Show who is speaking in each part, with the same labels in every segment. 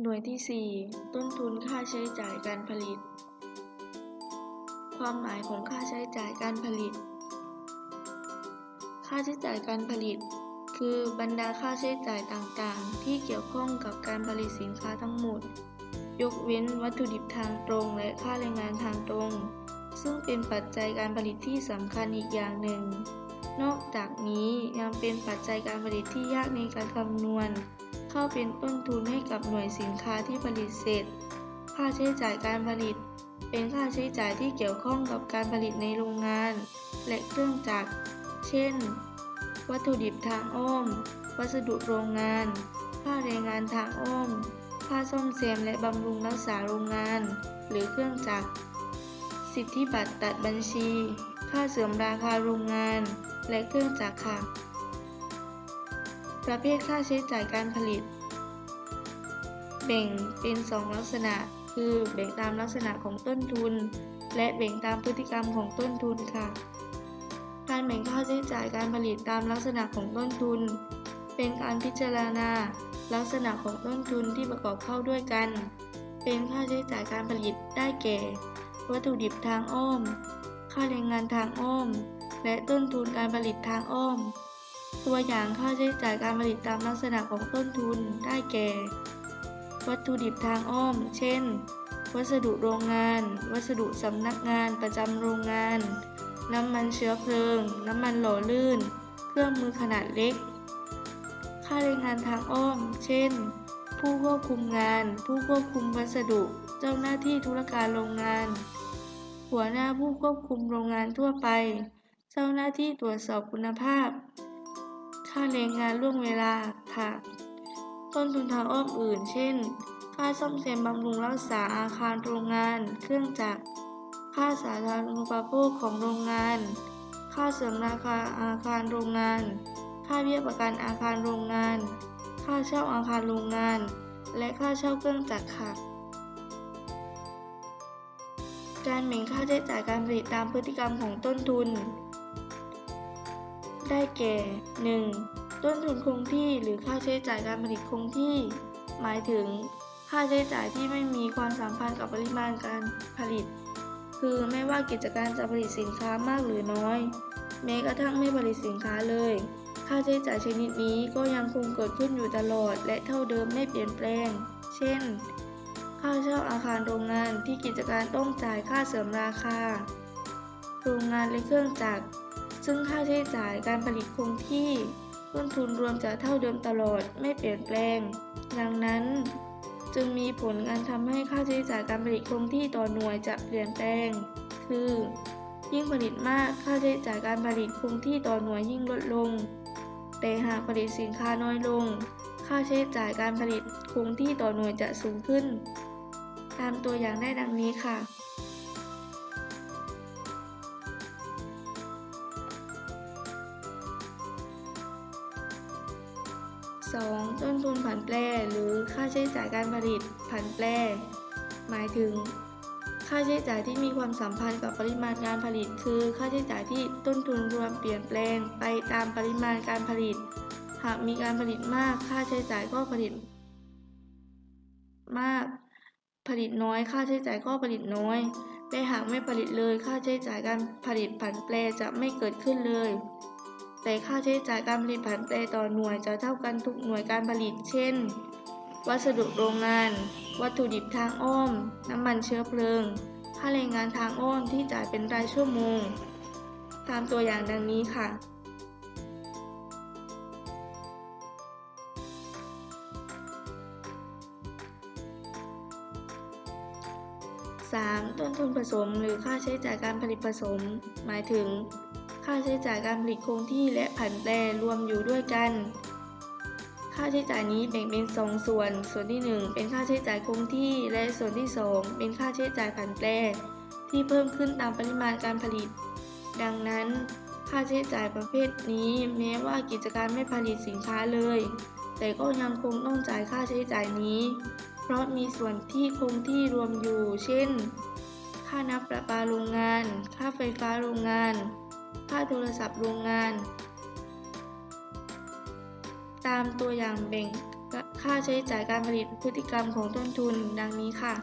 Speaker 1: หน่วยที่ 4 ต้นทุนค่าใช้จ่ายการผลิต ความหมายของค่าใช้จ่ายการผลิต ค่าใช้จ่ายการผลิต คือบรรดาค่าใช้จ่ายต่างๆ ที่เกี่ยวข้องกับการผลิตสินค้าทั้งหมด ยกเว้นวัตถุดิบทางตรงและค่าแรงงานทางตรง ซึ่งเป็นปัจจัยการผลิตที่สำคัญอีกอย่างหนึ่ง นอกจากนี้ยังเป็นปัจจัยการผลิตที่ยากในการคำนวณ เข้าเป็นต้นทุนให้กับหน่วยสินค้าที่ผลิตเสร็จ ค่าใช้จ่ายการผลิต เป็นค่าใช้จ่ายที่เกี่ยวข้องกับการผลิตในโรงงาน และเครื่องจักร เช่น วัตถุดิบทางอ้อม วัสดุโรงงาน ค่าแรงงานทางอ้อม ค่าซ่อมแซมและบำรุงรักษาโรงงาน หรือเครื่องจักร สิทธิบัตรตัดบัญชี ค่าเสื่อมราคาโรงงาน และเครื่องจักรค่ะ ประเภทค่าใช้จ่ายการผลิต แบ่งเป็น 2 ลักษณะ คือแบ่งตามลักษณะของต้นทุน และแบ่งตามพฤติกรรมของต้นทุนค่ะ การแบ่งค่าใช้จ่ายการผลิตตามลักษณะของต้นทุน เป็นการพิจารณา ลักษณะของต้นทุนที่ประกอบเข้าด้วยกัน เป็นค่าใช้จ่ายการผลิตได้แก่ วัตถุดิบทางอ้อม ค่าแรงงานทางอ้อม และต้นทุนการผลิตทางอ้อม ตัวอย่างค่าใช้จ่ายการผลิตตามลักษณะของต้นทุนได้แก่ วัตถุดิบทางอ้อม เช่น วัสดุโรงงาน วัสดุสำนักงานประจำโรงงาน น้ำมันเชื้อเพลิง น้ำมันหล่อลื่น เครื่องมือขนาดเล็ก ค่าแรงงานทางอ้อม เช่น ผู้ควบคุมงาน ผู้ควบคุมวัสดุ เจ้าหน้าที่ธุรการโรงงาน หัวหน้าผู้ควบคุมโรงงานทั่วไป เจ้าหน้าที่ตรวจสอบคุณภาพ ค่าแรงงานล่วงเวลาค่ะ ต้นทุนทางอ้อมอื่น เช่น ค่าซ่อมแซมบำรุงรักษาอาคารโรงงาน เครื่องจักร ค่าสาธารณูปโภคของโรงงาน ค่าเสริมราคาอาคารโรงงาน ค่าเบี้ยประกันอาคารโรงงาน ค่าเช่าอาคารโรงงาน และค่าเช่าเครื่องจักรค่ะการแบ่งค่าใช้จ่ายการผลิตตามพฤติกรรมของต้นทุน ได้แก่ 1. ต้นทุนคงที่หรือค่าใช้จ่ายการผลิตคงที่ หมายถึง ค่าใช้จ่ายที่ไม่มีความสัมพันธ์กับปริมาณการผลิต คือไม่ว่ากิจการจะผลิตสินค้ามากหรือน้อย แม้กระทั่งไม่ผลิตสินค้าเลย ค่าใช้จ่ายชนิดนี้ก็ยังคงเกิดขึ้นอยู่ตลอด และเท่าเดิมไม่เปลี่ยนแปลง เช่น ค่าเช่าอาคารโรงงานที่กิจการต้องจ่ายค่าเสริมราคา โรงงานและเครื่องจักร ซึ่งค่าใช้จ่ายการผลิตคงที่ต้นทุนรวมจะเท่าเดิมตลอดไม่เปลี่ยนแปลง ดังนั้น จึงมีผลการทำให้ค่าใช้จ่ายการผลิตคงที่ต่อหน่วยจะเปลี่ยนแปลง คือ ยิ่งผลิตมากค่าใช้จ่ายการผลิตคงที่ต่อหน่วยยิ่งลดลง แต่หากผลิตสินค้าน้อยลง ค่าใช้จ่ายการผลิตคงที่ต่อหน่วยจะสูงขึ้น ตามตัวอย่างได้ดังนี้ค่ะ 2. ต้นทุนผันแปรหรือค่าใช้จ่ายการผลิตผันแปรหมายถึง ค่าใช้จ่ายที่มีความสัมพันธ์กับปริมาณการผลิต คือ ค่าใช้จ่ายที่ต้นทุนรวมเปลี่ยนแปลงไปตามปริมาณการผลิต หากมีการผลิตมากค่าใช้จ่ายก็ผลิต มาก ผลิตน้อย ค่าใช้จ่ายก็ผลิตน้อยและหากไม่ผลิตเลย ค่าใช้จ่ายการผลิตผันแปรจะไม่เกิดขึ้นเลย แต่ค่าใช้จ่ายการผลิตผันแปรต่อหน่วยจะเท่ากันทุกหน่วยการผลิต เช่น วัสดุโรงงาน วัตถุดิบทางอ้อม น้ำมันเชื้อเพลิง ค่าแรงงานทางอ้อมที่จ่ายเป็นรายชั่วโมง ตามตัวอย่างดังนี้ค่ะ 3. ต้นทุนผสมหรือค่าใช้จ่ายการผลิตผสม หมายถึง ค่าใช้จ่ายการผลิตคงที่และผันแปรรวมอยู่ด้วยกัน ค่าใช้จ่ายนี้แบ่งเป็น 2 ส่วน ส่วนที่ 1 เป็นค่าใช้จ่ายคงที่ และส่วนที่ 2 เป็นค่าใช้จ่ายผันแปรที่เพิ่มขึ้นตามปริมาณการผลิต ดังนั้น ค่าใช้จ่ายประเภทนี้แม้ว่ากิจการไม่ผลิตสินค้าเลย แต่ก็ยังคงต้องจ่ายค่าใช้จ่ายนี้ เพราะมีส่วนที่คงที่รวมอยู่ เช่น ค่าน้ำประปาโรงงาน ค่าไฟฟ้าโรงงาน ค่าโทรศัพท์โรงงาน ตามตัวอย่างแบ่งค่าใช้จ่ายการผลิตพฤติกรรมของต้นทุนดังนี้ค่ะ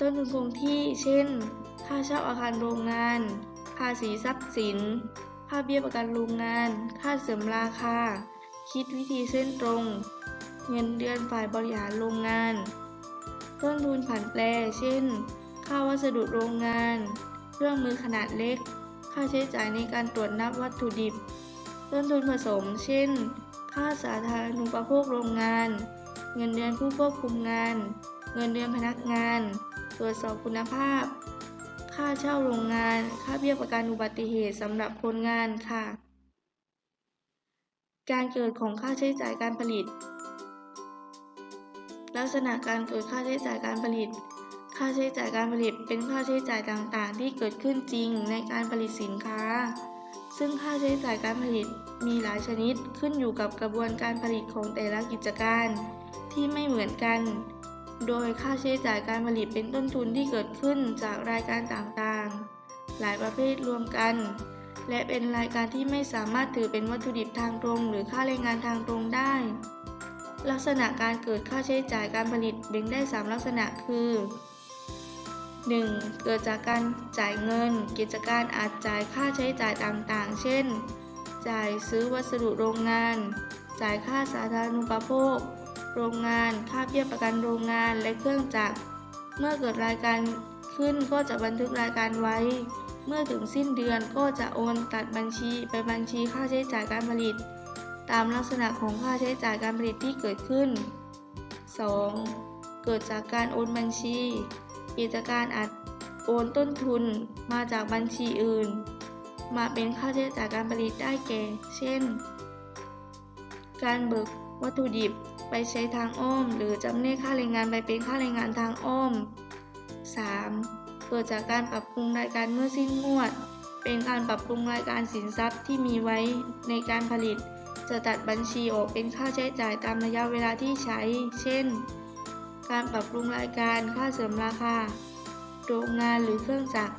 Speaker 1: ต้นทุนคงที่เช่น ค่าเช่าอาคารโรงงาน ภาษีทรัพย์สิน ค่าเบี้ยประกันโรงงาน ค่าเสริมราคา คิดวิธีเส้นตรง เงินเดือนฝ่ายบริหารโรงงาน ต้นทุนผันแปร เช่น ค่าวัสดุโรงงาน เครื่องมือขนาดเล็ก ค่าใช้จ่ายในการตรวจนับวัตถุดิบ ต้นทุนผสม เช่น ค่าสาธารณูปโภคโรงงาน เงินเดือนผู้ควบคุมงาน เงินเดือนพนักงาน ตรวจสอบคุณภาพ ค่าเช่าโรงงาน ค่าเบี้ยประกันอุบัติเหตุสำหรับคนงานค่ะ การเกิดของค่าใช้จ่ายการผลิต ลักษณะการเกิดค่าใช้จ่ายการผลิต ค่าใช้จ่ายการผลิตเป็นค่าใช้จ่ายต่างๆ ที่เกิดขึ้นจริงในการผลิตสินค้า ซึ่งค่าใช้จ่ายการผลิตมีหลายชนิดขึ้นอยู่กับกระบวนการผลิตของแต่ละกิจการ ที่ไม่เหมือนกัน โดยค่าใช้จ่ายการผลิตเป็นต้นทุนที่เกิดขึ้นจากรายการต่างๆ หลายประเภทรวมกัน และเป็นรายการที่ไม่สามารถถือเป็นวัตถุดิบทางตรง หรือค่าแรงงานทางตรงได้ ลักษณะการเกิดค่าใช้จ่ายการผลิตแบ่งได้ 3 ลักษณะคือ 1. เกิดจากการจ่ายเงิน กิจการอาจจ่ายค่าใช้จ่ายต่างๆ เช่น จ่ายซื้อวัสดุโรงงาน จ่ายค่าสาธารณูปโภค โรงงาน ค่าเบี้ยประกันโรงงาน และเครื่องจักร เมื่อเกิดรายการขึ้นก็จะบันทึกรายการไว้ เมื่อถึงสิ้นเดือนก็จะโอนตัดบัญชีไปบัญชีค่าใช้จ่ายการผลิต ตามลักษณะของค่าใช้จ่ายการผลิตที่เกิดขึ้น 2. เกิดจากการโอนบัญชี กิจการอาจโอนต้นทุนมาจากบัญชีอื่น มาเป็นค่าใช้จ่ายการผลิตได้แก่ เช่น การเบิกวัตถุดิบไปใช้ทางอ้อม หรือจำแนกค่าแรงงานไปเป็นค่าแรงงานทางอ้อม 3. เกิดจากการปรับปรุงรายการเมื่อสิ้นงวด เป็นการปรับปรุงรายการสินทรัพย์ที่มีไว้ในการผลิต จะตัดบัญชีออกเป็นค่าใช้จ่ายตามระยะเวลาที่ใช้ เช่น การปรับปรุงรายการค่าเสริมราคา โรงงานหรือเครื่องจักร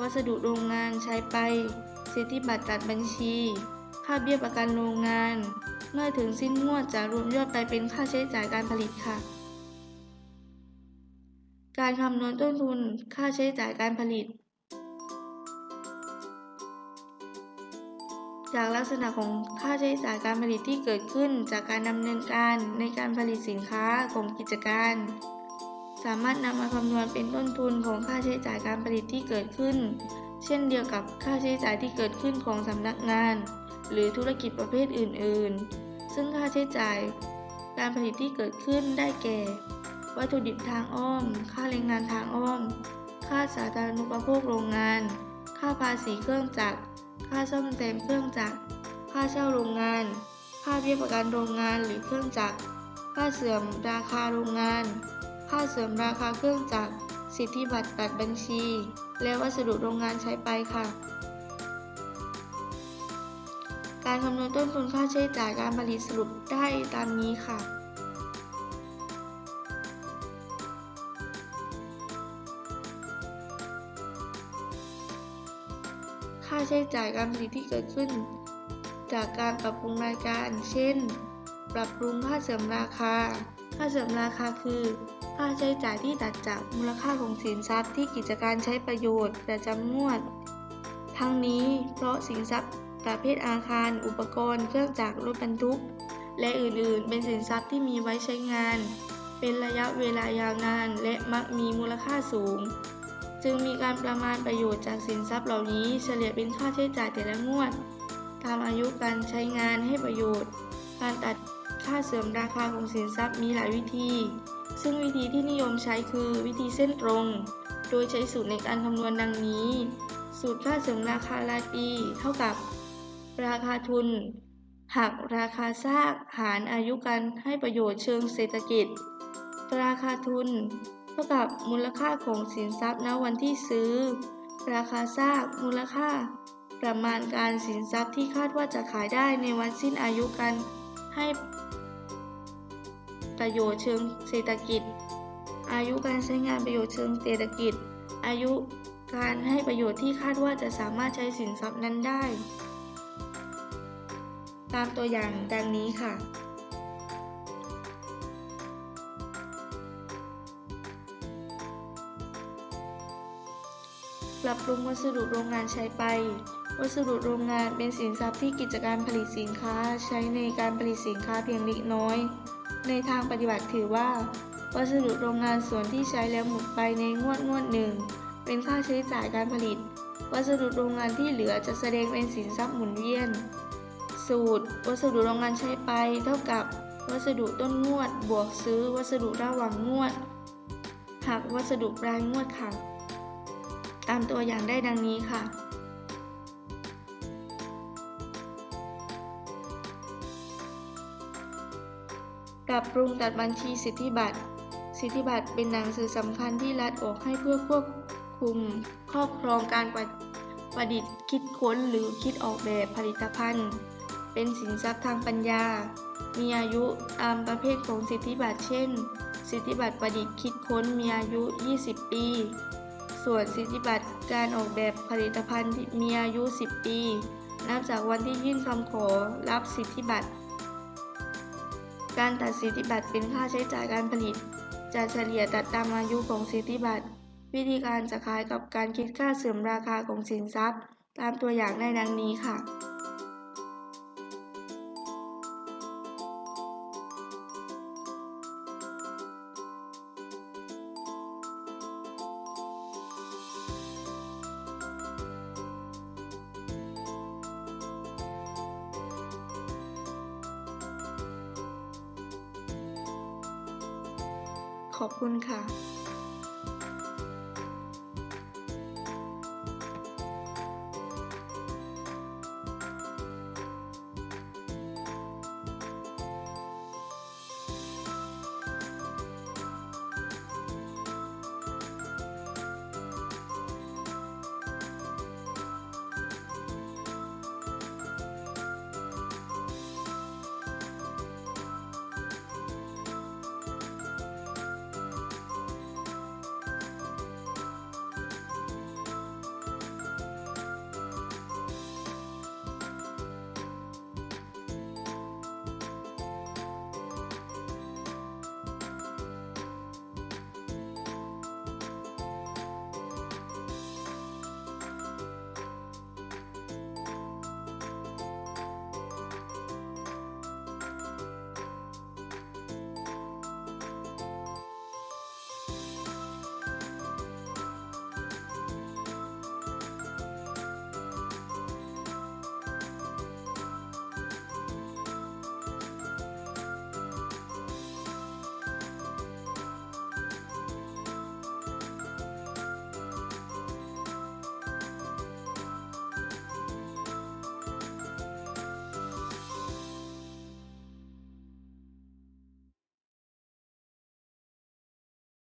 Speaker 1: วัสดุโรงงานใช้ไป สิทธิบัตรตัดบัญชี ค่าเบี้ยประกันโรงงาน เมื่อถึงสิ้นงวดจะรวมยอดไปเป็นค่าใช้จ่ายการผลิตค่ะ การคำนวณต้นทุน ค่าใช้จ่ายการผลิต จากลักษณะของค่าใช้จ่ายการผลิตที่เกิดขึ้นจากการดำเนินการในการผลิตสินค้าของกิจการ สามารถนำมาคำนวณเป็นต้นทุนของค่าใช้จ่ายการผลิตที่เกิดขึ้น เช่นเดียวกับค่าใช้จ่ายที่เกิดขึ้นของสำนักงาน หรือธุรกิจประเภทอื่น ๆ ซึ่งค่าใช้จ่ายการผลิตที่เกิดขึ้นได้แก่ วัตถุดิบทางอ้อม ค่าแรงงานทางอ้อม ค่าสาธารณูปโภคโรงงาน ค่าภาษีเครื่องจักร ค่าซ่อมแซมเครื่องจักร ค่าเช่าโรงงาน ค่าเบี้ยประกันโรงงานหรือเครื่องจักร ค่าเสื่อมราคาโรงงาน ค่าเสื่อมราคาเครื่องจักร สิทธิบัตรตัดบัญชี และวัสดุโรงงานใช้ไปค่ะ การคำนวณต้นทุนค่าใช้จ่ายการผลิตสรุปได้ตามนี้ค่ะ ใช้จ่ายการผลิตที่เกิดขึ้น จากการปรับปรุงรายการ เช่น ปรับปรุงค่าเสริมราคา ค่าเสริมราคาคือ ค่าใช้จ่ายที่ตัดจากมูลค่าของสินทรัพย์ที่กิจการใช้ประโยชน์ประจำงวด ทั้งนี้เพราะสินทรัพย์ประเภทอาคาร อุปกรณ์ เครื่องจักร รถบรรทุก และอื่นๆ เป็นสินทรัพย์ที่มีไว้ใช้งาน เป็นระยะเวลายาวนาน และมักมีมูลค่าสูง จึงมีการประมาณประโยชน์จากสินทรัพย์เหล่านี้เฉลี่ยเป็นค่าใช้จ่ายแต่ละงวด ตามอายุการใช้งานให้ประโยชน์ การตัดค่าเสริมราคาของสินทรัพย์มีหลายวิธี ซึ่งวิธีที่นิยมใช้คือวิธีเส้นตรง โดยใช้สูตรในการคำนวณดังนี้ สูตรค่าเสริมราคารายปี เท่ากับ ราคาทุนหักราคาซากหารอายุการให้ประโยชน์เชิงเศรษฐกิจ ราคาทุน เท่ากับมูลค่าของสินทรัพย์ณวันที่ซื้อ ราคาซากมูลค่า ประมาณการสินทรัพย์ที่คาดว่าจะขายได้ในวันสิ้นอายุการให้ประโยชน์เชิงเศรษฐกิจ อายุการใช้งานประโยชน์เชิงเศรษฐกิจ อายุการให้ประโยชน์ที่คาดว่าจะสามารถใช้สินทรัพย์นั้นได้ ตามตัวอย่างดังนี้ค่ะ ปรับปรุงวัสดุโรงงานใช้ไป วัสดุโรงงานเป็นสินทรัพย์ที่กิจการผลิตสินค้าใช้ในการผลิตสินค้าเพียงเล็กน้อย ในทางปฏิบัติถือว่า วัสดุโรงงานส่วนที่ใช้แล้วหมดไปในงวดงวดหนึ่ง เป็นค่าใช้จ่ายการผลิต วัสดุโรงงานที่เหลือจะแสดงเป็นสินทรัพย์หมุนเวียน สูตร วัสดุโรงงานใช้ไป เท่ากับ วัสดุต้นงวด บวกซื้อ วัสดุระหว่างงวดหักวัสดุปลายงวดค่ะ ตามตัวอย่างได้ดังนี้ค่ะ ปรับปรุงตัดบัญชีสิทธิบัตร สิทธิบัตรเป็นหนังสือสำคัญที่รัฐออกให้เพื่อควบคุมครอบครองการประประดิษฐ์คิดค้นหรือคิดออกแบบผลิตภัณฑ์ เป็นสินทรัพย์ทางปัญญา มีอายุตามประเภทของสิทธิบัตรเช่น สิทธิบัตรประดิษฐ์คิดค้นมีอายุ 20 ปี ส่วนสิทธิบัตรการออกแบบผลิตภัณฑ์ที่มีอายุ 10 ปี นับจากวันที่ยื่นคำขอรับสิทธิบัตร การตัดสิทธิบัตรเป็นค่าใช้จ่ายการผลิต จะเฉลี่ยตัดตามอายุของสิทธิบัตร วิธีการจะคล้ายกับการคิดค่าเสื่อมราคาของสินทรัพย์ ตามตัวอย่างในดังนี้ค่ะ ขอบคุณค่ะ